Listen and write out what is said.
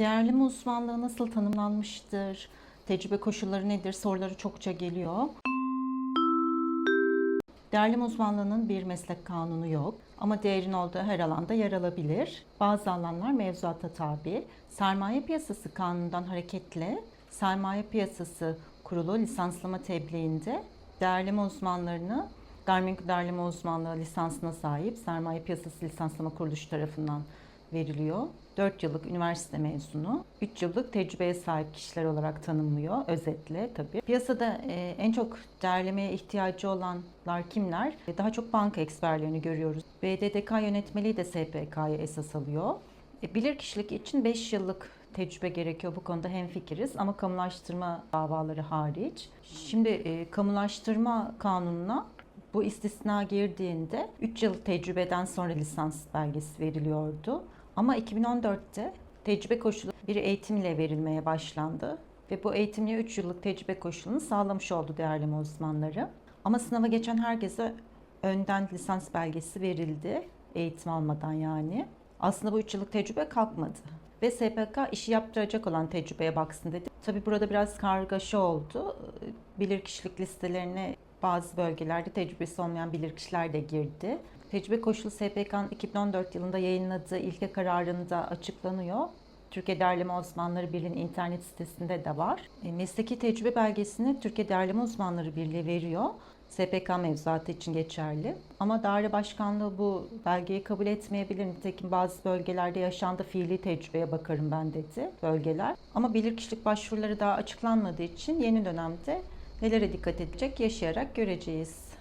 Değerleme uzmanlığı nasıl tanımlanmıştır? Tecrübe koşulları nedir? Soruları çokça geliyor. Değerleme uzmanlığının bir meslek kanunu yok ama değerin olduğu her alanda yer alabilir. Bazı alanlar mevzuata tabi. Sermaye piyasası kanunundan hareketle sermaye piyasası kurulu lisanslama tebliğinde değerleme uzmanlarını gayrimenkul değerleme uzmanlığı lisansına sahip sermaye piyasası lisanslama kuruluşu tarafından veriliyor. 4 yıllık üniversite mezunu, 3 yıllık tecrübeye sahip kişiler olarak tanımlıyor özetle tabii. Piyasada e, en çok değerlemeye ihtiyacı olanlar kimler? E, Daha çok banka eksperlerini görüyoruz. BDDK yönetmeliği de SPK'ya esas alıyor. E, Bilirkişilik için 5 yıllık tecrübe gerekiyor bu konuda hemfikiriz ama kamulaştırma davaları hariç. Şimdi e, kamulaştırma kanununa bu istisna girdiğinde 3 yıl tecrübeden sonra lisans belgesi veriliyordu. Ama 2014'te tecrübe koşulu bir eğitimle verilmeye başlandı. Ve bu eğitimle 3 yıllık tecrübe koşulunu sağlamış oldu değerleme uzmanları. Ama sınava geçen herkese önden lisans belgesi verildi. Eğitim almadan yani. Aslında bu 3 yıllık tecrübe kalkmadı. Ve SPK işi yaptıracak olan tecrübeye baksın dedi. Tabii burada biraz kargaşa oldu. Bilirkişilik listelerine bazı bölgelerde tecrübesi olmayan bilirkişiler de girdi. Tecrübe koşulu SPK'nın 2014 yılında yayınladığı ilke kararında açıklanıyor. Türkiye Değerleme Uzmanları Birliği'nin internet sitesinde de var. E, Mesleki tecrübe belgesini Türkiye Değerleme Uzmanları Birliği veriyor. SPK mevzuatı için geçerli. Ama daire başkanlığı bu belgeyi kabul etmeyebilir. Nitekim bazı bölgelerde yaşandı fiili tecrübeye bakarım ben dedi bölgeler. Ama bilirkişilik başvuruları daha açıklanmadığı için yeni dönemde nelere dikkat edecek yaşayarak göreceğiz.